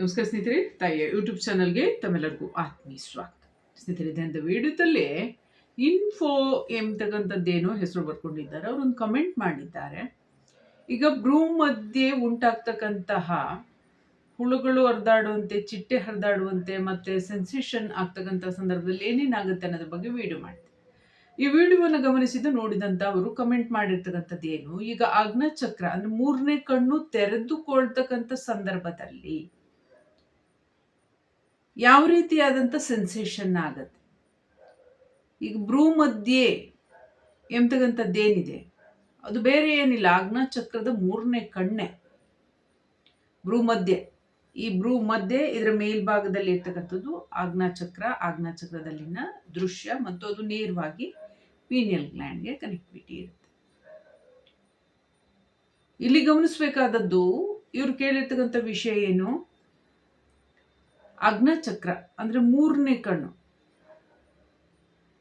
ನಮಸ್ಕಾರ ಸ್ನೇಹಿತರೆ, ತಾಯಿಯ ಯೂಟ್ಯೂಬ್ ಚಾನಲ್ಗೆ ತಮ್ಮೆಲ್ಲರಿಗೂ ಆತ್ಮೀಯ ಸ್ವಾಗತ. ಸ್ನೇಹಿತರೆ ಅಂತ ವಿಡಿಯೋದಲ್ಲಿ ಇನ್ಫೋ ಎಂಬತಕ್ಕಂಥದ್ದೇನೋ ಹೆಸರು ಬರ್ಕೊಂಡಿದ್ದಾರೆ. ಅವರೊಂದು ಕಮೆಂಟ್ ಮಾಡಿದ್ದಾರೆ. ಈಗ ಬ್ರೂ ಮಧ್ಯೆ ಉಂಟಾಗ್ತಕ್ಕಂತಹ ಹುಳುಗಳು ಹರಿದಾಡುವಂತೆ, ಚಿಟ್ಟೆ ಹರಿದಾಡುವಂತೆ, ಮತ್ತೆ ಸೆನ್ಸೇಷನ್ ಆಗ್ತಕ್ಕಂಥ ಸಂದರ್ಭದಲ್ಲಿ ಏನೇನಾಗುತ್ತೆ ಅನ್ನೋದ್ರ ಬಗ್ಗೆ ವಿಡಿಯೋ ಮಾಡಿದೆ ಈ ವಿಡಿಯೋವನ್ನು ಗಮನಿಸಿದ್ದು ನೋಡಿದಂಥ ಅವರು ಕಮೆಂಟ್ ಮಾಡಿರ್ತಕ್ಕಂಥದ್ದೇನು ಏನು? ಈಗ ಚಕ್ರ ಅಂದ್ರೆ ಮೂರನೇ ಕಣ್ಣು ತೆರೆದುಕೊಳ್ತಕ್ಕಂಥ ಸಂದರ್ಭದಲ್ಲಿ ಯಾವ ರೀತಿಯಾದಂಥ ಸೆನ್ಸೇಷನ್ ಆಗತ್ತೆ? ಈಗ ಬ್ರೂ ಮಧ್ಯೆ ಎಂಬತಕ್ಕಂಥದ್ದೇನಿದೆ ಅದು ಬೇರೆ ಏನಿಲ್ಲ. ಚಕ್ರದ ಮೂರನೇ ಕಣ್ಣೆ. ಬ್ರೂ ಮಧ್ಯೆ ಈ ಬ್ರೂ ಮಧ್ಯೆ ಇದರ ಮೇಲ್ಭಾಗದಲ್ಲಿ ಇರ್ತಕ್ಕಂಥದ್ದು ಆಜ್ಞಾ ಚಕ್ರ ಆಜ್ಞಾ ಚಕ್ರದಲ್ಲಿನ ದೃಶ್ಯ ಮತ್ತು ಅದು ನೇರವಾಗಿ ಪೀನಿಯಲ್ ಗ್ಲ್ಯಾಂಡ್ಗೆ ಕನೆಕ್ಟಿವಿಟಿ ಇರುತ್ತೆ. ಇಲ್ಲಿ ಗಮನಿಸಬೇಕಾದದ್ದು ಇವ್ರು ಕೇಳಿರ್ತಕ್ಕಂಥ ವಿಷಯ ಏನು? ಚಕ್ರ ಅಂದರೆ ಮೂರನೇ ಕಣ್ಣು.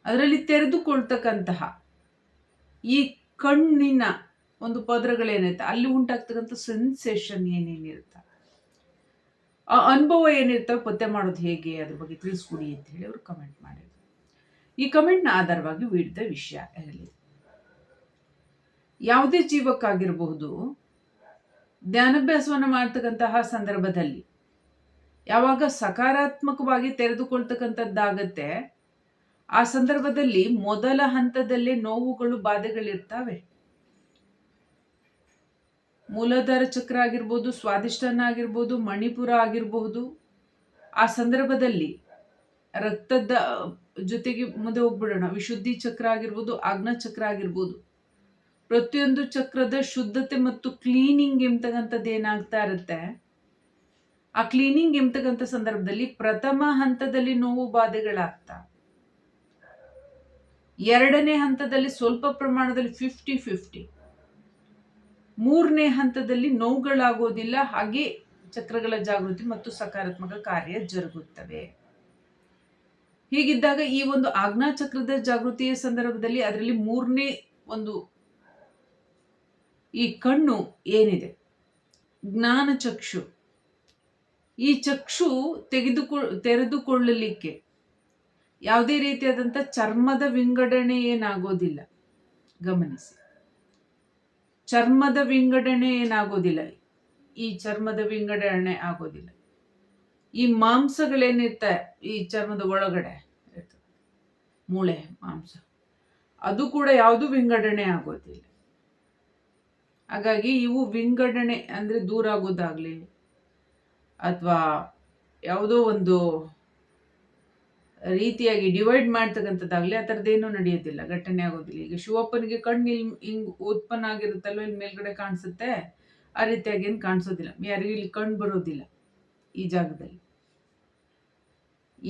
ಅದರಲ್ಲಿ ತೆರೆದುಕೊಳ್ತಕ್ಕಂತಹ ಈ ಕಣ್ಣಿನ ಒಂದು ಪದರಗಳೇನೈತೆ ಅಲ್ಲಿ ಉಂಟಾಗ್ತಕ್ಕಂಥ ಸೆನ್ಸೇಷನ್ ಏನೇನಿರುತ್ತೆ? ಆ ಅನುಭವ ಏನಿರ್ತವೆ ಪತ್ತೆ ಮಾಡೋದು ಹೇಗೆ, ಅದ್ರ ಬಗ್ಗೆ ತಿಳಿಸ್ಕೊಡಿ ಅಂತ ಹೇಳಿ ಅವರು ಕಮೆಂಟ್ ಮಾಡಿದ್ರು. ಈ ಕಮೆಂಟ್ನ ಆಧಾರವಾಗಿ ವಿಡಿದ ವಿಷಯ ಇರಲಿ. ಯಾವುದೇ ಜೀವಕ್ಕಾಗಿರಬಹುದು, ಧ್ಯಾನಾಭ್ಯಾಸವನ್ನು ಮಾಡ್ತಕ್ಕಂತಹ ಸಂದರ್ಭದಲ್ಲಿ ಯಾವಾಗ ಸಕಾರಾತ್ಮಕವಾಗಿ ತೆರೆದುಕೊಳ್ತಕ್ಕಂಥದ್ದಾಗತ್ತೆ, ಆ ಸಂದರ್ಭದಲ್ಲಿ ಮೊದಲ ಹಂತದಲ್ಲೇ ನೋವುಗಳು ಬಾಧೆಗಳಿರ್ತವೆ. ಮೂಲಾಧಾರ ಚಕ್ರ ಆಗಿರ್ಬೋದು ಸ್ವಾದಿಷ್ಟನ ಆಗಿರ್ಬೋದು, ಮಣಿಪುರ ಆಗಿರಬಹುದು, ಆ ಸಂದರ್ಭದಲ್ಲಿ ರಕ್ತದ ಜೊತೆಗೆ ಮುಂದೆ ಹೋಗ್ಬಿಡೋಣ. ವಿಶುದ್ಧಿ ಚಕ್ರ ಆಗಿರ್ಬೋದು ಆಗ್ನ ಚಕ್ರ ಆಗಿರ್ಬೋದು. ಪ್ರತಿಯೊಂದು ಚಕ್ರದ ಶುದ್ಧತೆ ಮತ್ತು ಕ್ಲೀನಿಂಗ್ ಎಂಬತಕ್ಕಂಥದ್ದು ಏನಾಗ್ತಾ ಇರುತ್ತೆ ಆ ಕ್ಲೀನಿಂಗ್ ಎಂಬತಕ್ಕಂಥ ಸಂದರ್ಭದಲ್ಲಿ ಪ್ರಥಮ ಹಂತದಲ್ಲಿ ನೋವು ಬಾಧೆಗಳಾಗ್ತಾ? ಎರಡನೇ ಹಂತದಲ್ಲಿ ಸ್ವಲ್ಪ ಪ್ರಮಾಣದಲ್ಲಿ ಫಿಫ್ಟಿ ಫಿಫ್ಟಿ ಮೂರನೇ ಹಂತದಲ್ಲಿ ನೋವುಗಳಾಗೋದಿಲ್ಲ, ಹಾಗೆ ಚಕ್ರಗಳ ಜಾಗೃತಿ ಮತ್ತು ಸಕಾರಾತ್ಮಕ ಕಾರ್ಯ ಜರುಗುತ್ತವೆ. ಹೀಗಿದ್ದಾಗ ಈ ಒಂದು ಆಜ್ಞಾ ಚಕ್ರದ ಜಾಗೃತಿಯ ಸಂದರ್ಭದಲ್ಲಿ ಅದರಲ್ಲಿ ಮೂರನೇ ಒಂದು ಈ ಕಣ್ಣು ಏನಿದೆ? ಜ್ಞಾನ ಚಕ್ಷು ಈ ಚಕ್ಷು ತೆಗೆದುಕೊ, ತೆರೆದುಕೊಳ್ಳಲಿಕ್ಕೆ ಯಾವುದೇ ರೀತಿಯಾದಂಥ ಚರ್ಮದ ವಿಂಗಡಣೆ ಏನಾಗೋದಿಲ್ಲ. ಗಮನಿಸಿ. ಚರ್ಮದ ವಿಂಗಡಣೆ ಏನಾಗೋದಿಲ್ಲ. ಈ ಚರ್ಮದ ವಿಂಗಡಣೆ ಆಗೋದಿಲ್ಲ. ಈ ಮಾಂಸಗಳೇನಿರ್ತ ಈ ಚರ್ಮದ ಒಳಗಡೆ ಮೂಳೆ, ಮಾಂಸ. ಅದು ಕೂಡ ಯಾವುದು ವಿಂಗಡಣೆ ಆಗೋದಿಲ್ಲ. ಹಾಗಾಗಿ ಇವು ವಿಂಗಡಣೆ ಅಂದರೆ ದೂರ ಆಗೋದಾಗ್ಲಿ ಅಥವಾ ಯಾವುದೋ ಒಂದು ರೀತಿಯಾಗಿ ಡಿವೈಡ್ ಮಾಡ್ತಕ್ಕಂಥದ್ದಾಗಲಿ ಆ ಥರದ್ದೇನೂ ನಡೆಯೋದಿಲ್ಲ, ಘಟನೆ ಆಗೋದಿಲ್ಲ. ಈಗ ಶಿವಪ್ಪನಿಗೆ ಕಣ್ಣು ಇಲ್ಲಿ ಹಿಂಗೆ ಉತ್ಪನ್ನ ಆಗಿರುತ್ತಲ್ವ ಇಲ್ಲಿ ಮೇಲ್ಗಡೆ ಕಾಣಿಸುತ್ತೆ, ಆ ರೀತಿಯಾಗಿ ಏನು ಕಾಣಿಸೋದಿಲ್ಲ. ಯಾರಿಗೂ ಇಲ್ಲಿ ಕಣ್ಣು ಬರೋದಿಲ್ಲ ಈ ಜಾಗದಲ್ಲಿ.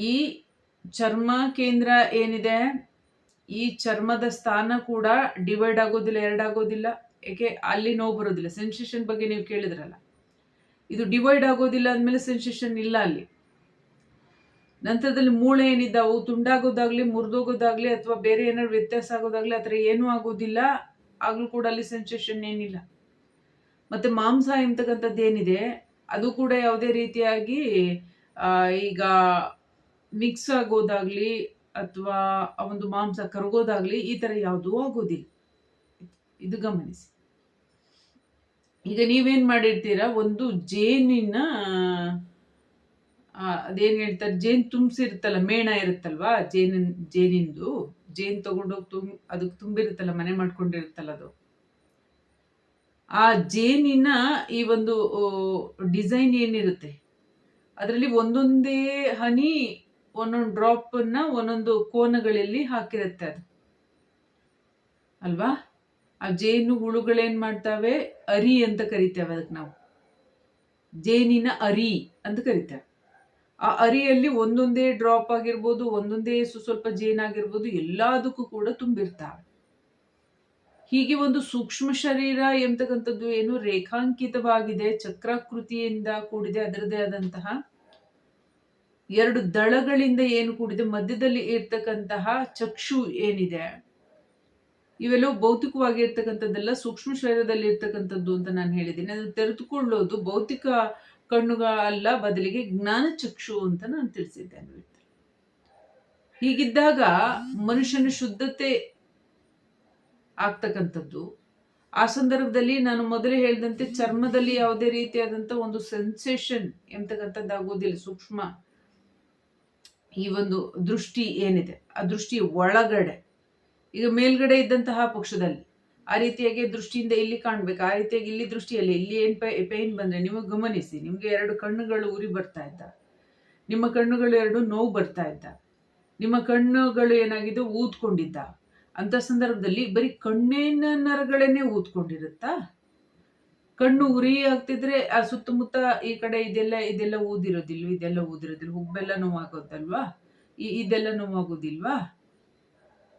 ಈ ಚರ್ಮ ಕೇಂದ್ರ ಏನಿದೆ? ಈ ಚರ್ಮದ ಸ್ಥಾನ ಕೂಡ ಡಿವೈಡ್ ಆಗೋದಿಲ್ಲ, ಎರಡಾಗೋದಿಲ್ಲ. ಏಕೆ? ಅಲ್ಲಿ ನೋವು ಬರೋದಿಲ್ಲ. ಸೆನ್ಸೇಷನ್ ಬಗ್ಗೆ ನೀವು ಕೇಳಿದ್ರಲ್ಲ. ಇದು ಡಿವೈಡ್ ಆಗೋದಿಲ್ಲ ಅಂದಮೇಲೆ ಸೆನ್ಸೇಷನ್ ಇಲ್ಲ ಅಲ್ಲಿ. ನಂತರದಲ್ಲಿ ಮೂಳೆ ಏನಿದ್ದಾವು ತುಂಡಾಗೋದಾಗ್ಲಿ, ಮುರಿದೋಗೋದಾಗ್ಲಿ, ಅಥವಾ ಬೇರೆ ಏನಾದ್ರು ವ್ಯತ್ಯಾಸ ಆಗೋದಾಗ್ಲಿ ಆ ಥರ ಏನೂ ಆಗೋದಿಲ್ಲ. ಆಗಲೂ ಕೂಡ ಅಲ್ಲಿ ಸೆನ್ಸೇಷನ್ ಏನಿಲ್ಲ. ಮತ್ತು ಮಾಂಸ ಎಂತಕ್ಕಂಥದ್ದು ಏನಿದೆ, ಅದು ಕೂಡ ಯಾವುದೇ ರೀತಿಯಾಗಿ ಈಗ ಮಿಕ್ಸ್ ಆಗೋದಾಗ್ಲಿ ಅಥವಾ ಒಂದು ಮಾಂಸ ಕರಗೋದಾಗ್ಲಿ ಈ ಥರ ಯಾವುದೂ ಆಗೋದಿಲ್ಲ. ಇದು ಗಮನಿಸಿ. ಈಗ ನೀವೇನು ಮಾಡಿರ್ತೀರ? ಒಂದು ಜೇನಿನ ಅದೇನು ಹೇಳ್ತಾರೆ? ಜೇನು ತುಂಬಿಸಿರುತ್ತಲ್ಲ, ಮೇಣ ಇರುತ್ತಲ್ವಾ? ಜೇನಿನ ಜೇನಿಂದು. ಜೇನು ತಗೊಂಡೋಗಿ ತುಂಬ ಅದಕ್ಕೆ ತುಂಬಿರುತ್ತಲ್ಲ, ಮನೆ ಮಾಡ್ಕೊಂಡಿರುತ್ತಲ್ಲ ಅದು. ಆ ಜೇನಿನ ಈ ಒಂದು ಡಿಸೈನ್ ಏನಿರುತ್ತೆ? ಅದರಲ್ಲಿ ಒಂದೊಂದೇ ಹನಿ, ಒಂದೊಂದು ಡ್ರಾಪನ್ನು ಒಂದೊಂದು ಕೋನಗಳಲ್ಲಿ ಹಾಕಿರುತ್ತೆ ಅದು. ಅಲ್ವಾ? ಆ ಜೇನು ಹುಳುಗಳೇನು ಮಾಡ್ತಾವೆ? ಅರಿ ಅಂತ ಕರಿತೇವೆ ಅದಕ್ಕೆ ನಾವು. ಜೇನಿನ ಅರಿ ಅಂತ ಕರಿತೇವೆ. ಆ ಅರಿಯಲ್ಲಿ ಒಂದೊಂದೇ ಡ್ರಾಪ್ ಆಗಿರ್ಬೋದು, ಒಂದೊಂದೇ ಸ್ವಲ್ಪ ಜೇನಾಗಿರ್ಬೋದು ಎಲ್ಲದಕ್ಕೂ ಕೂಡ ತುಂಬಿರ್ತಾವೆ. ಹೀಗೆ ಒಂದು ಸೂಕ್ಷ್ಮ ಶರೀರ ಎಂಬತಕ್ಕಂಥದ್ದು ಏನು? ರೇಖಾಂಕಿತವಾಗಿದೆ, ಚಕ್ರಾಕೃತಿಯಿಂದ ಕೂಡಿದೆ ಅದರದೇ ಆದಂತಹ ಎರಡು ದಳಗಳಿಂದ ಏನು ಕೂಡಿದೆ, ಮಧ್ಯದಲ್ಲಿ ಇರ್ತಕ್ಕಂತಹ ಚಕ್ಷು ಏನಿದೆ? ಇವೆಲ್ಲವೂ ಭೌತಿಕವಾಗಿರ್ತಕ್ಕಂಥದ್ದೆಲ್ಲ ಸೂಕ್ಷ್ಮ ಶರೀರದಲ್ಲಿ ಇರ್ತಕ್ಕಂಥದ್ದು ಅಂತ ನಾನು ಹೇಳಿದ್ದೀನಿ. ಅದನ್ನು ತೆರೆದುಕೊಳ್ಳೋದು ಭೌತಿಕ ಕಣ್ಣುಗಳಲ್ಲ ಬದಲಿಗೆ ಜ್ಞಾನ ಚಕ್ಷು ಅಂತ ನಾನು ತಿಳಿಸಿದ್ದೇನೆ ಹೀಗಿದ್ದಾಗ ಮನುಷ್ಯನ ಶುದ್ಧತೆ ಆಗ್ತಕ್ಕಂಥದ್ದು. ಆ ಸಂದರ್ಭದಲ್ಲಿ ನಾನು ಮೊದಲೇ ಹೇಳಿದಂತೆ ಚರ್ಮದಲ್ಲಿ ಯಾವುದೇ ರೀತಿಯಾದಂಥ ಒಂದು ಸೆನ್ಸೇಷನ್ ಎಂತಕ್ಕಂಥದ್ದಾಗೋದಿಲ್ಲ ಸೂಕ್ಷ್ಮ ಈ ಒಂದು ದೃಷ್ಟಿ ಏನಿದೆ? ಆ ದೃಷ್ಟಿ ಒಳಗಡೆ. ಈಗ ಮೇಲ್ಗಡೆ ಇದ್ದಂತಹ ಪಕ್ಷದಲ್ಲಿ. ಆ ರೀತಿಯಾಗಿ ದೃಷ್ಟಿಯಿಂದ ಇಲ್ಲಿ ಕಾಣ್ಬೇಕು. ಆ ರೀತಿಯಾಗಿ ಇಲ್ಲಿ ದೃಷ್ಟಿಯಲ್ಲಿ ಇಲ್ಲಿ ಏನ್ ಪೈನ್ ಬಂದ್ರೆ ನಿಮಗೆ ಗಮನಿಸಿ. ನಿಮಗೆ ಎರಡು ಕಣ್ಣುಗಳು ಉರಿ ಬರ್ತಾ ಇದ್ದ. ನಿಮ್ಮ ಕಣ್ಣುಗಳು ಎರಡು ನೋವು ಬರ್ತಾ ಇದ್ದ. ನಿಮ್ಮ ಕಣ್ಣುಗಳು ಏನಾಗಿದೆ? ಊದ್ಕೊಂಡಿದ್ದ. ಅಂಥ ಸಂದರ್ಭದಲ್ಲಿ ಬರೀ ಕಣ್ಣಿನ ನರಗಳನ್ನೇ ಊದ್ಕೊಂಡಿರುತ್ತಾ? ಕಣ್ಣು ಉರಿ ಆಗ್ತಿದ್ರೆ ಆ ಸುತ್ತಮುತ್ತ ಈ ಕಡೆ ಇದೆಲ್ಲ ಇದೆಲ್ಲ ಊದಿರೋದಿಲ್ವ? ಇದೆಲ್ಲ ಊದಿರೋದಿಲ್ವ? ಹುಬ್ಬೆಲ್ಲ ನೋವಾಗೋದಲ್ವಾ? ಇದೆಲ್ಲ ನೋವಾಗೋದಿಲ್ವಾ?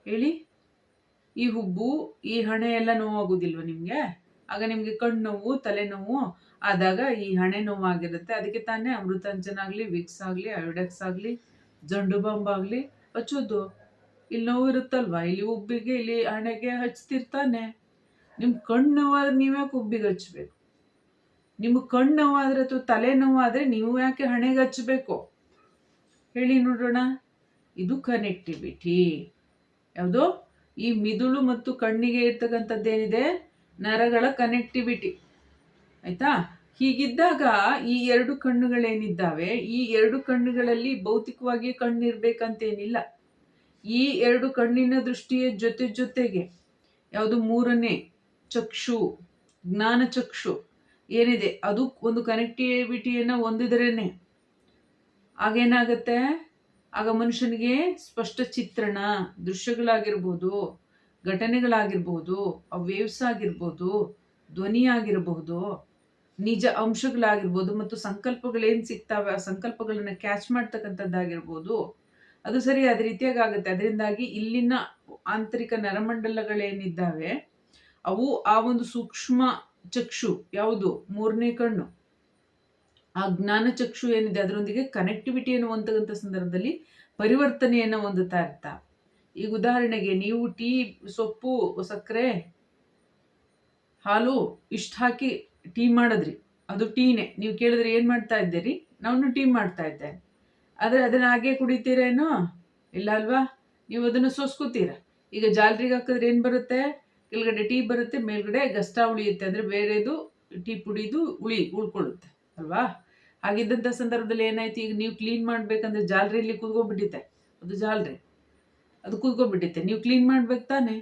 ಹೇಳಿ. ಈ ಹುಬ್ಬು, ಈ ಹಣೆ ಎಲ್ಲ ನೋವಾಗೋದಿಲ್ವ ನಿಮಗೆ? ಆಗ ನಿಮಗೆ ಕಣ್ಣು ನೋವು ತಲೆನೋವು ಆದಾಗ ಈ ಹಣೆ ನೋವಾಗಿರುತ್ತೆ. ಅದಕ್ಕೆ ತಾನೇ ಅಮೃತಾಂಜನಾಗಲಿ ವಿಕ್ಸ್ ಆಗಲಿ ಅಯೋಡೆಕ್ಸ್ ಆಗಲಿ ಜಂಡು ಬಾಂಬ್ ಆಗಲಿ ಹಚ್ಚೋದು. ಇಲ್ಲಿ ನೋವು ಇರುತ್ತಲ್ವಾ? ಇಲ್ಲಿ ಉಬ್ಬಿಗೆ ಇಲ್ಲಿ ಹಣೆಗೆ ಹಚ್ತಿರ್ತಾನೆ ನಿಮ್ಮ ಕಣ್ಣು ನೋವಾದ್ರೆ ನೀವ್ಯಾಕೆ ಉಬ್ಬಿಗೆ ಹಚ್ಚಬೇಕು ನಿಮ್ಗೆ ಕಣ್ಣು ನೋವಾದ್ರೆ ಅಥವಾ ತಲೆ ನೀವು ಯಾಕೆ ಹಣೆಗೆ ಹಚ್ಚಬೇಕು ಹೇಳಿ ನೋಡೋಣ. ಇದು ಕನೆಕ್ಟಿವಿಟಿ ಯಾವುದೋ? ಈ ಮಿದುಳು ಮತ್ತು ಕಣ್ಣಿಗೆ ಇರ್ತಕ್ಕಂಥದ್ದೇನಿದೆ? ನರಗಳ ಕನೆಕ್ಟಿವಿಟಿ ಆಯಿತಾ? ಹೀಗಿದ್ದಾಗ ಈ ಎರಡು ಕಣ್ಣುಗಳೇನಿದ್ದಾವೆ? ಈ ಎರಡು ಕಣ್ಣುಗಳಲ್ಲಿ ಭೌತಿಕವಾಗಿ ಕಣ್ಣಿರ್ಬೇಕಂತೇನಿಲ್ಲ. ಈ ಎರಡು ಕಣ್ಣಿನ ದೃಷ್ಟಿಯ ಜೊತೆ ಜೊತೆಗೆ ಯಾವುದು ಮೂರನೇ ಚಕ್ಷು, ಜ್ಞಾನ ಚಕ್ಷು ಏನಿದೆ? ಅದು ಒಂದು ಕನೆಕ್ಟಿವಿಟಿಯನ್ನು ಹೊಂದಿದ್ರೇ ಆಗೇನಾಗತ್ತೆ? ಆಗ ಮನುಷ್ಯನಿಗೆ ಸ್ಪಷ್ಟ ಚಿತ್ರಣ, ದೃಶ್ಯಗಳಾಗಿರ್ಬೋದು, ಘಟನೆಗಳಾಗಿರ್ಬೋದು ಆ ವೇವ್ಸ್ ಆಗಿರ್ಬೋದು ಧ್ವನಿ ಆಗಿರಬಹುದು ನಿಜ ಅಂಶಗಳಾಗಿರ್ಬೋದು ಮತ್ತು ಸಂಕಲ್ಪಗಳೇನು ಸಿಗ್ತಾವೆ ಆ ಸಂಕಲ್ಪಗಳನ್ನ ಕ್ಯಾಚ್ ಮಾಡ್ತಕ್ಕಂಥದ್ದಾಗಿರ್ಬೋದು, ಅದು ಸರಿಯಾದ ರೀತಿಯಾಗಿ ಆಗುತ್ತೆ ಅದರಿಂದಾಗಿ ಇಲ್ಲಿನ ಆಂತರಿಕ ನರಮಂಡಲಗಳೇನಿದ್ದಾವೆ, ಅವು ಆ ಒಂದು ಸೂಕ್ಷ್ಮ ಚಕ್ಷು, ಯಾವುದು? ಮೂರನೇ ಕಣ್ಣು. ಆ ಜ್ಞಾನ ಚಕ್ಷು ಏನಿದೆ ಅದರೊಂದಿಗೆ ಕನೆಕ್ಟಿವಿಟಿ ಹೊಂದತಕ್ಕಂಥ ಸಂದರ್ಭದಲ್ಲಿ ಪರಿವರ್ತನೆಯನ್ನು ಹೊಂದುತ್ತಾ ಇರ್ತಾ ಈಗ ಉದಾಹರಣೆಗೆ ನೀವು ಟೀ, ಸೊಪ್ಪು, ಸಕ್ಕರೆ, ಹಾಲು ಇಷ್ಟು ಹಾಕಿ ಟೀ ಮಾಡಿದ್ರಿ. ಅದು ಟೀನೇ. ನೀವು ಕೇಳಿದ್ರೆ ಏನು ಮಾಡ್ತಾ ಇದ್ದೀರಿ? ನಾನು ಟೀ ಮಾಡ್ತಾ ಇದ್ದೆ. ಆದರೆ ಅದನ್ನು ಹಾಗೆ ಕುಡಿತೀರೇನೋ ಇಲ್ಲ ಅಲ್ವಾ? ನೀವು ಅದನ್ನು ಸೋಸ್ಕೋತೀರ? ಈಗ ಜಾಲ್ರಿಗೆ ಹಾಕಿದ್ರೆ ಏನು ಬರುತ್ತೆ? ಕೆಳಗಡೆ ಟೀ ಬರುತ್ತೆ, ಮೇಲ್ಗಡೆ ಗಸ್ಟ ಉಳಿಯುತ್ತೆ. ಅಂದರೆ ಬೇರೆದು ಟೀ ಪುಡಿದು ಉಳಿ, ಉಳ್ಕೊಳ್ಳುತ್ತೆ. ಅಲ್ವಾ? ಹಾಗಿದ್ದಂಥ ಸಂದರ್ಭದಲ್ಲಿ ಏನಾಯ್ತು? ಈಗ ನೀವು ಕ್ಲೀನ್ ಮಾಡಬೇಕಂದ್ರೆ ಜಾಲರಿಯಲ್ಲಿ ಕೂತ್ಕೊಂಡ್ಬಿಟ್ಟಿತ್ತೆ ಅದು ಜಾಲರಿ. ಅದು ಕೂತ್ಕೊಂಡ್ಬಿಟ್ಟಿತ್ತೆ ನೀವು ಕ್ಲೀನ್ ಮಾಡ್ಬೇಕು ತಾನೆ?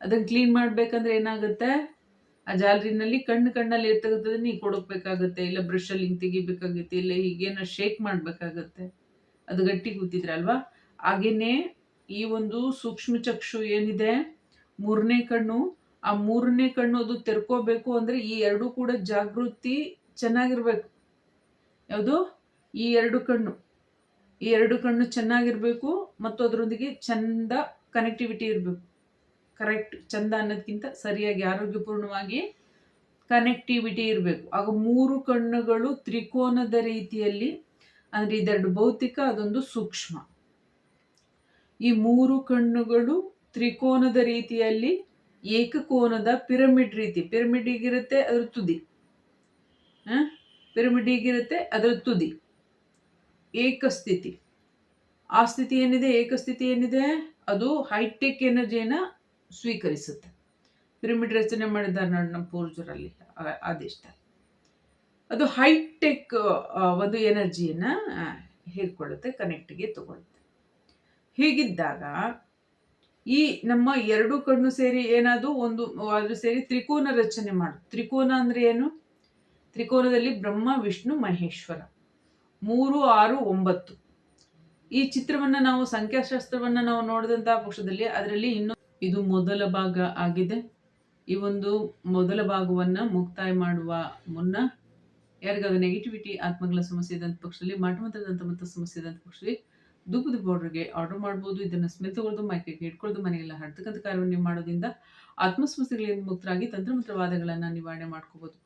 ಅದನ್ನು ಕ್ಲೀನ್ ಮಾಡಬೇಕಂದ್ರೆ ಏನಾಗುತ್ತೆ? ಆ ಜಾಲರಿನಲ್ಲಿ ಕಣ್ಣು ಕಣ್ಣಲ್ಲಿ ಇರ್ತಕ್ಕಂಥದ್ದು ನೀವು ಕೊಡೋಕ್ಬೇಕಾಗುತ್ತೆ ಇಲ್ಲ ಬ್ರಷಲ್ಲಿ ಹಿಂಗೆ ತೆಗಿಬೇಕಾಗುತ್ತೆ. ಇಲ್ಲ ಹೀಗೇನ ಶೇಕ್ ಮಾಡಬೇಕಾಗತ್ತೆ. ಅದು ಗಟ್ಟಿ ಕೂತಿದ್ರೆ ಅಲ್ವಾ? ಹಾಗೇನೆ ಈ ಒಂದು ಸೂಕ್ಷ್ಮ ಚಕ್ಷು ಏನಿದೆ? ಮೂರನೇ ಕಣ್ಣು. ಆ ಮೂರನೇ ಕಣ್ಣು ಅದು ತೆರ್ಕೋಬೇಕು ಅಂದರೆ ಈ ಎರಡು ಕೂಡ ಜಾಗೃತಿ ಚೆನ್ನಾಗಿರ್ಬೇಕು. ಯಾವುದು? ಈ ಎರಡು ಕಣ್ಣು. ಈ ಎರಡು ಕಣ್ಣು ಚೆನ್ನಾಗಿರಬೇಕು ಮತ್ತು ಅದರೊಂದಿಗೆ ಚಂದ ಕನೆಕ್ಟಿವಿಟಿ ಇರಬೇಕು. ಕರೆಕ್ಟ್ ಚಂದ ಅನ್ನೋದಕ್ಕಿಂತ ಸರಿಯಾಗಿ ಆರೋಗ್ಯಪೂರ್ಣವಾಗಿ ಕನೆಕ್ಟಿವಿಟಿ ಇರಬೇಕು. ಆಗ ಮೂರು ಕಣ್ಣುಗಳು ತ್ರಿಕೋನದ ರೀತಿಯಲ್ಲಿ, ಅಂದರೆ ಇದೆರಡು ಭೌತಿಕ, ಅದೊಂದು ಸೂಕ್ಷ್ಮ. ಈ ಮೂರು ಕಣ್ಣುಗಳು ತ್ರಿಕೋನದ ರೀತಿಯಲ್ಲಿ ಏಕಕೋನದ ಪಿರಮಿಡ್ ರೀತಿ. ಪಿರಮಿಡ್ ಈಗಿರುತ್ತೆ, ಅದ್ರ ತುದಿ. ಪಿರಮಿಡ್ ಹೀಗಿರುತ್ತೆ ಅದರ ತುದಿ. ಏಕಸ್ಥಿತಿ. ಆ ಸ್ಥಿತಿ ಏನಿದೆ? ಏಕಸ್ಥಿತಿ ಏನಿದೆ? ಅದು ಹೈಟೆಕ್ ಎನರ್ಜಿಯನ್ನು ಸ್ವೀಕರಿಸುತ್ತೆ. ಪಿರಮಿಡ್ ರಚನೆ ಮಾಡಿದ್ದಾರೆ ನೋಡಿ ನಮ್ಮ ಪೂರ್ವಜರಲ್ಲಿ, ಆ ದೇಶದಲ್ಲಿ. ಅದು ಹೈಟೆಕ್ ಒಂದು ಎನರ್ಜಿಯನ್ನು ಹೀರ್ಕೊಳ್ಳುತ್ತೆ ಕನೆಕ್ಟ್ಗೆ ತಗೊಳ್ಳುತ್ತೆ. ಹೀಗಿದ್ದಾಗ, ಈ ನಮ್ಮ ಎರಡು ಕಣ್ಣು ಸೇರಿ ಏನಾದರೂ ಒಂದು ಅದು ಸೇರಿ ತ್ರಿಕೋನ ರಚನೆ ಮಾಡು. ತ್ರಿಕೋನ ಅಂದರೆ ಏನು? ತ್ರಿಕೋನದಲ್ಲಿ ಬ್ರಹ್ಮ, ವಿಷ್ಣು, ಮಹೇಶ್ವರ. ಮೂರು, ಆರು, ಒಂಬತ್ತು. ಈ ಚಿತ್ರವನ್ನು ನಾವು, ಸಂಖ್ಯಾಶಾಸ್ತ್ರವನ್ನು ನಾವು ನೋಡಿದಂತಹ ಪಕ್ಷದಲ್ಲಿ ಅದರಲ್ಲಿ ಇನ್ನು ಇದು ಮೊದಲ ಭಾಗ ಆಗಿದೆ. ಈ ಒಂದು ಮೊದಲ ಭಾಗವನ್ನು ಮುಕ್ತಾಯ ಮಾಡುವ ಮುನ್ನ ಯಾರಿಗಾದ ನೆಗೆಟಿವಿಟಿ ಆತ್ಮಗಳ ಸಮಸ್ಯೆ ಇದ್ದಂಥ ಪಕ್ಷದಲ್ಲಿ ಮಾಟಮಂತ್ರದಂಥ ಮತ್ತು ಸಮಸ್ಯೆ ಇದ್ದಂಥ ಪಕ್ಷದಲ್ಲಿ ಧೂಪದ ಪೌಡರ್ಗೆ ಆರ್ಡರ್ ಮಾಡ್ಬೋದು. ಇದನ್ನು ಸ್ಮೆಲ್ ಮೈಕೆಗೆ ಇಟ್ಕೊಳ್ಳೋದು ಮನೆಗೆಲ್ಲ ಹಡ್ತಕ್ಕಂಥ ಕಾರ್ಯವನ್ನು ನೀವು ಮಾಡೋದ್ರಿಂದ ಆತ್ಮ ಸಮಸ್ಯೆಗಳಿಂದ ಮುಕ್ತರಾಗಿ ತಂತ್ರಮಂತ್ರವಾದಗಳನ್ನು ನಿವಾರಣೆ ಮಾಡ್ಕೋಬೋದು.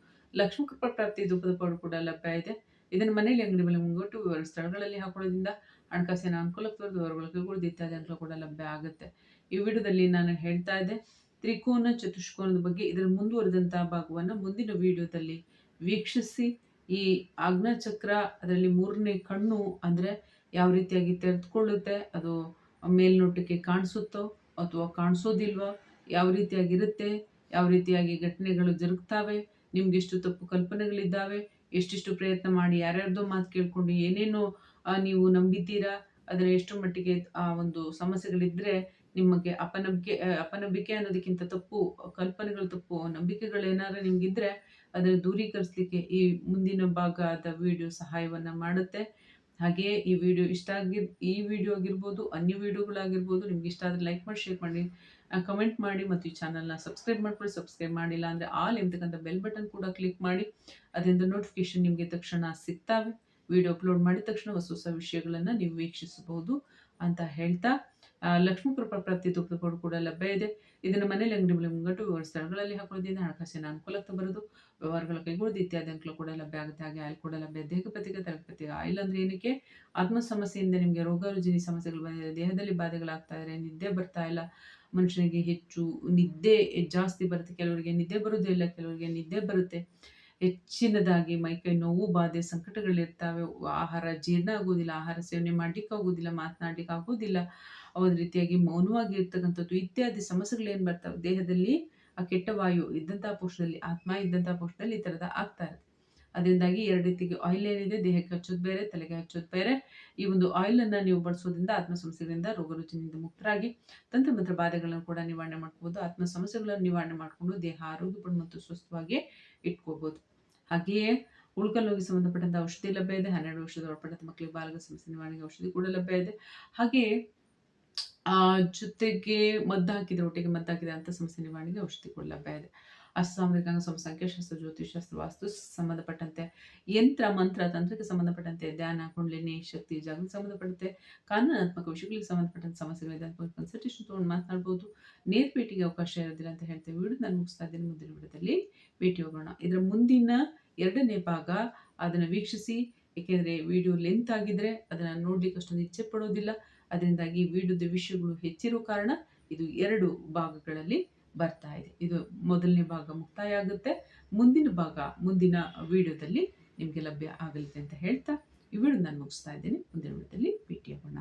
ಲಕ್ಷ್ಮೀ ಕೃಪಾ ಪ್ರಾಪ್ತಿ ಧೂಪದ ಪೌಡರ್ ಕೂಡ ಲಭ್ಯ ಇದೆ. ಇದನ್ನು ಮನೆಯಲ್ಲಿ ಅಂಗಡಿ ಮೇಲೆ ಮುಂಗೊಟ್ಟು ವಿವರ ಸ್ಥಳಗಳಲ್ಲಿ ಹಾಕೊಳ್ಳೋದ್ರಿಂದ ಹಣಕಾಸಿನ ಅನುಕೂಲ ತೋರಿದ ಹೊರಗೊಳಕೆಗಳು ಇತ್ಯಾದಿ ಅನುಕೂಲ ಕೂಡ ಲಭ್ಯ ಆಗುತ್ತೆ. ಈ ವಿಡಿಯೋದಲ್ಲಿ ನಾನು ಹೇಳ್ತಾ ಇದ್ದೆ, ತ್ರಿಕೋನ ಚತುಷ್ಕೋನದ ಬಗ್ಗೆ ಇದರ ಮುಂದುವರೆದಂತಹ ಭಾಗವನ್ನು ಮುಂದಿನ ವಿಡಿಯೋದಲ್ಲಿ ವೀಕ್ಷಿಸಿ. ಈ ಆಜ್ಞಾಚಕ್ರ ಅದರಲ್ಲಿ ಮೂರನೇ ಕಣ್ಣು ಅಂದರೆ ಯಾವ ರೀತಿಯಾಗಿ ತೆರೆದುಕೊಳ್ಳುತ್ತೆ, ಅದು ಮೇಲ್ನೋಟಕ್ಕೆ ಕಾಣಿಸುತ್ತೋ ಅಥವಾ ಕಾಣಿಸೋದಿಲ್ವೋ, ಯಾವ ರೀತಿಯಾಗಿರುತ್ತೆ, ಯಾವ ರೀತಿಯಾಗಿ ಘಟನೆಗಳು ಜರುಗ್ತಾವೆ ನಿಮ್ಗೆಷ್ಟು ತಪ್ಪು ಕಲ್ಪನೆಗಳಿದ್ದಾವೆ, ಎಷ್ಟೆಷ್ಟು ಪ್ರಯತ್ನ ಮಾಡಿ, ಯಾರ್ಯಾರ್ದೋ ಮಾತು ಕೇಳಿಕೊಂಡು ಏನೇನು ನೀವು ನಂಬಿದ್ದೀರಾ, ಅದರ ಎಷ್ಟು ಮಟ್ಟಿಗೆ, ಆ, ಒಂದು ಸಮಸ್ಯೆಗಳಿದ್ರೆ ನಿಮಗೆ ಅಪನಂಬಿಕೆ ಅಪನಂಬಿಕೆ ಅನ್ನೋದಕ್ಕಿಂತ ತಪ್ಪು, ಕಲ್ಪನೆಗಳು ತಪ್ಪು ನಂಬಿಕೆಗಳು ಏನಾದ್ರು ನಿಮ್ಗಿದ್ರೆ ಅದರ ದೂರೀಕರಿಸಲಿಕ್ಕೆ ಈ ಮುಂದಿನ ಭಾಗದ ವಿಡಿಯೋ ಸಹಾಯವನ್ನು ಮಾಡುತ್ತೆ. ಹಾಗೆಯೇ ಈ ವಿಡಿಯೋ ಇಷ್ಟ ಆಗಿ ಈ ವಿಡಿಯೋ ಆಗಿರ್ಬೋದು, ಅನ್ಯ ವಿಡಿಯೋಗಳಾಗಿರ್ಬೋದು, ನಿಮ್ಗೆ ಇಷ್ಟ ಆದರೆ ಲೈಕ್ ಮಾಡಿ, ಶೇರ್ ಮಾಡಿ. ಕಮೆಂಟ್ ಮಾಡಿ ಮತ್ತು ಈ ಚಾನಲ್ನ ಸಬ್ಸ್ಕ್ರೈಬ್ ಮಾಡ್ಕೊಳ್ಳಿ. ಸಬ್ಸ್ಕ್ರೈಬ್ ಮಾಡಿಲ್ಲ ಅಂದರೆ ಆಲ್ ಎಂಬತಕ್ಕಂಥ ಬೆಲ್ ಬಟನ್ ಕೂಡ ಕ್ಲಿಕ್ ಮಾಡಿ. ಅದರಿಂದ ನೋಟಿಫಿಕೇಶನ್ ನಿಮಗೆ ತಕ್ಷಣ ಸಿಗ್ತಾವೆ. ವಿಡಿಯೋ ಅಪ್ಲೋಡ್ ಮಾಡಿದ ತಕ್ಷಣ ಹೊಸ ಹೊಸ ವಿಷಯಗಳನ್ನು ನೀವು ವೀಕ್ಷಿಸಬಹುದು ಅಂತ ಹೇಳ್ತಾ ಲಕ್ಷ್ಮೀಪುರ ಲಕ್ಷ್ಮೀ ಕೃಪಾ ಪ್ರಾಪ್ತಿ ಕೂಡ ಲಭ್ಯ ಇದೆ. ಇದನ್ನು ಮನೆಯಲ್ಲಿ ಅಂಗಡಿ ಮೇಲೆ ಮುಂಗಟ್ಟು ಸ್ಥಳಗಳಲ್ಲಿ ಹಾಕೊಳ್ಳೋದ್ರಿಂದ ಹಣಕಾಸಿನ ಅನುಕೂಲಕ್ಕೆ ಬರೋದು. ವ್ಯವಹಾರಗಳ ಕೈಗೊಳ್ಳೋದು ಇತ್ಯಾದಿ ಅಂಕಲು ಕೂಡ ಲಭ್ಯ ಆಗುತ್ತೆ. ಹಾಗೆ ಆಯಿಲ್ ಕೂಡ ಲಭ್ಯ. ದೇಹಪತಿಗೆ ತರಪತಿಗೆ ಆಯಿಲ್ ಅಂದ್ರೆ ಏನಕ್ಕೆ? ಆತ್ಮ ಸಮಸ್ಯೆಯಿಂದ ನಿಮಗೆ ರೋಗ ರುಜಿನಿ ಸಮಸ್ಯೆಗಳು ಬಂದಿದೆ. ದೇಹದಲ್ಲಿ ಬಾಧೆಗಳಾಗ್ತಾ ಇದೆ ನಿದ್ದೆ ಬರ್ತಾ ಇಲ್ಲ. ಮನುಷ್ಯನಿಗೆ ಹೆಚ್ಚು ನಿದ್ದೆ ಜಾಸ್ತಿ ಬರುತ್ತೆ. ಕೆಲವರಿಗೆ ನಿದ್ದೆ ಬರೋದೇ ಇಲ್ಲ, ಕೆಲವರಿಗೆ ನಿದ್ದೆ ಬರುತ್ತೆ. ಹೆಚ್ಚಿನದಾಗಿ ಮೈಕೈ ನೋವು, ಬಾಧೆ ಸಂಕಟಗಳಿರ್ತಾವೆ ಆಹಾರ ಜೀರ್ಣ ಆಗೋದಿಲ್ಲ ಆಹಾರ ಸೇವನೆ ಮಾಡ್ಲಿಕ್ಕೆ ಆಗೋದಿಲ್ಲ ಮಾತನಾಡ್ಲಿಕ್ಕೆ ಆಗೋದಿಲ್ಲ ಒಂದು ರೀತಿಯಾಗಿ ಮೌನವಾಗಿ ಇರ್ತಕ್ಕಂಥದ್ದು ಇತ್ಯಾದಿ ಸಮಸ್ಯೆಗಳೇನು ಬರ್ತವೆ? ದೇಹದಲ್ಲಿ ಆ ಕೆಟ್ಟ ವಾಯು ಇದ್ದಂಥ ಪೋಷದಲ್ಲಿ ಆತ್ಮ ಇದ್ದಂಥ ಪೋಷದಲ್ಲಿ ಈ ಥರದ ಆಗ್ತಾ ಇರುತ್ತೆ. ಅದರಿಂದಾಗಿ ಎರಡು ರೀತಿಗೆ ಆಯಿಲ್ ಏನಿದೆ, ದೇಹಕ್ಕೆ ಹಚ್ಚೋದು ಬೇರೆ, ತಲೆಗೆ ಹಚ್ಚೋದು ಬೇರೆ. ಈ ಒಂದು ಆಯಿಲ್ ಅನ್ನ ನೀವು ಬಳಸೋದ್ರಿಂದ ಆತ್ಮ ಸಮಸ್ಯೆಗಳಿಂದ ರೋಗ ರುಚಿನಿಂದ ಮುಕ್ತರಾಗಿ ತಂತ್ರ ಮಂತ್ರ ಬಾಧೆಗಳನ್ನು ಕೂಡ ನಿವಾರಣೆ ಮಾಡ್ಕೋಬಹುದು ಆತ್ಮ ಸಮಸ್ಯೆಗಳನ್ನು ನಿವಾರಣೆ ಮಾಡಿಕೊಂಡು ದೇಹ ಆರೋಗ್ಯಪೂರ್ಣ ಮತ್ತು ಸ್ವಸ್ಥವಾಗಿ ಇಟ್ಕೋಬೋದು. ಹಾಗೆಯೇ ಉಳ್ಕಲ್ಲೋಗಿ ಸಂಬಂಧಪಟ್ಟಂಥ ಔಷಧಿ ಲಭ್ಯ ಇದೆ. ಹನ್ನೆರಡು ವರ್ಷದ ಒಳಪಟ್ಟಂಥ ಮಕ್ಕಳಿಗೆ ಬಾಲಕ ಸಮಸ್ಯೆ ನಿವಾರಣೆಗೆ ಔಷಧಿ ಕೂಡ ಲಭ್ಯ ಇದೆ. ಹಾಗೆಯೇ ಜೊತೆಗೆ ಮದ್ದು ಹಾಕಿದ್ರೆ, ಒಟ್ಟಿಗೆ ಮದ್ದು ಹಾಕಿದ ಅಂತ ಸಮಸ್ಯೆ ನಿವಾರಣೆಗೆ ಔಷಧಿ ಕೂಡ ಲಭ್ಯ ಇದೆ ಅಸಾಮರಿಕ ಸಂಖ್ಯಾಶಾಸ್ತ್ರ ಜ್ಯೋತಿಷಾಸ್ತ್ರ ವಾಸ್ತು ಸಂಬಂಧಪಟ್ಟಂತೆ ಯಂತ್ರ, ಮಂತ್ರ, ತಂತ್ರಕ್ಕೆ ಸಂಬಂಧಪಟ್ಟಂತೆ ಧ್ಯಾನ, ಕುಂಡಲಿನಿ, ಶಕ್ತಿ, ಜಾಗೃತಿ ಸಂಬಂಧಪಟ್ಟಂತೆ ಕಾನೂನಾತ್ಮಕ ವಿಷಯಗಳಿಗೆ ಸಂಬಂಧಪಟ್ಟಂತ ಸಮಸ್ಯೆಗಳಿದೆ ಅಂತ ಕನ್ಸಲ್ಟೇಷನ್ ತೊಗೊಂಡು ಮಾತನಾಡ್ಬೋದು. ನೇರ ಭೇಟಿಗೆ ಅವಕಾಶ ಇರೋದಿಲ್ಲ ಅಂತ ಹೇಳ್ತೇವೆ. ವಿಡಿಯೋ ನಾನು ಮುಗಿಸ್ತಾ ಇದ್ದೀನಿ. ಮುಂದಿನ ವಿಡಿಯೋದಲ್ಲಿ ಭೇಟಿ ಹೋಗೋಣ. ಇದರ ಮುಂದಿನ ಎರಡನೇ ಭಾಗ ಅದನ್ನು ವೀಕ್ಷಿಸಿ. ಏಕೆಂದರೆ ವಿಡಿಯೋ ಲೆಂತ್ ಆಗಿದ್ರೆ ಅದನ್ನು ನೋಡಲಿಕ್ಕೆ ಅಷ್ಟೊಂದು ಇಚ್ಛೆ ಪಡೋದಿಲ್ಲ. ಅದರಿಂದಾಗಿ ವೀಡಿಯೋದ ವಿಷಯಗಳು ಹೆಚ್ಚಿರೋ ಕಾರಣ ಇದು ಎರಡು ಭಾಗಗಳಲ್ಲಿ ಬರ್ತಾ ಇದೆ. ಇದು ಮೊದಲನೇ ಭಾಗ ಮುಕ್ತಾಯ ಆಗುತ್ತೆ ಮುಂದಿನ ಭಾಗ, ಮುಂದಿನ ವಿಡಿಯೋದಲ್ಲಿ ನಿಮಗೆ ಲಭ್ಯ ಆಗಲಿದೆ ಅಂತ ಹೇಳ್ತಾ ಈ ವಿಡಿಯೋ ನಾನು ಮುಗಿಸ್ತಾ ಇದ್ದೀನಿ. ಮುಂದಿನ ವಿಡಿಯೋದಲ್ಲಿ ಭೇಟಿಯಾಗೋಣ